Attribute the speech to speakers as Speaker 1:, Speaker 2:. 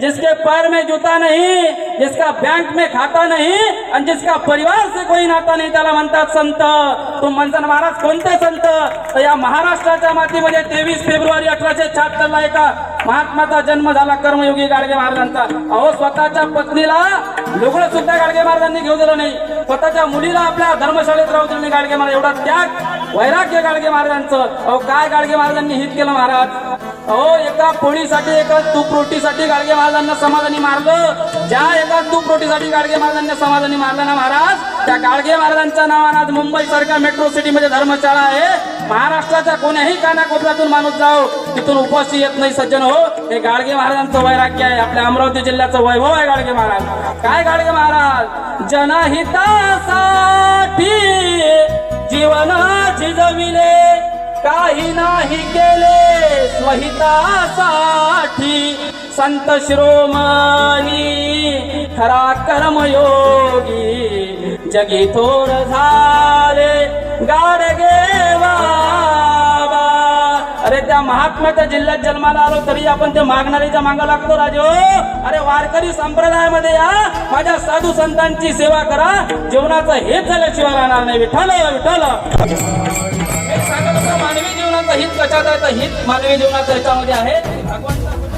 Speaker 1: जिसके पैर में जूता नहीं जिसका बैंक में खाता नहीं आणि जिसका परिवार से कोई नाता नाही त्याला म्हणतात संत तो मंजन महाराज कोणते संत? तर या महाराष्ट्राच्या मातीमध्ये तेवीस फेब्रुवारी अठराशे शहात्तर ला एका महात्माचा जन्म झाला कर्मयोगी गाडगे महाराजांचा. अहो स्वतःच्या पत्नीला लुगडं सुद्धा गाडगे महाराजांनी घेऊ दिलं नाही. स्वतःच्या मुलीला आपल्या धर्मशाळेत राहू दिलं नाही गाडगे महाराज. एवढा त्याग वैराग्य गाडगे महाराजांचं. अहो काय गाडगे महाराजांनी हित केलं महाराज? अहो एका पोळीसाठी एका तूप रोटीसाठी गाडगे महाराजांना समाधानी मारलं. ज्या एका तूप रोटीसाठी गाडगे महाराजांना समाधानी मारलं ना महाराज त्या गाडगे महाराजांच्या नावानं आज मुंबई सारख्या मेट्रो सिटीमध्ये धर्मशाळा आहे. महाराष्ट्राच्या कोण्याही कानाकोपऱ्यातून माणूस जाओ तिथून उपस्थित येत नाही सज्जन हो. हे गाडगे महाराजांचं वैराग्य आहे. आपल्या अमरावती जिल्ह्याचं वैभव आहे गाडगे महाराज. काय गाडगे महाराज? जनहितासाठी जीवन झिजविले काही नाही केले. स्वहितासाठी संत शिरोमानी खरा कर्मयोगी जगी थोर झाले गाडगे बाबा. अरे त्या महात्म्याच्या जिल्ह्यात जन्माला आलो तरी आपण ते मागणारीच्या मागं लागतो राजो. अरे वारकरी संप्रदायामध्ये या माझ्या साधू संतांची सेवा करा जीवनाचं हेच झाल्याशिवाय राहणार नाही. विठ्ठल विठ्ठल. हे सांगत हित मानवी जीवनात त्याच्यामध्ये आहे. भगवंत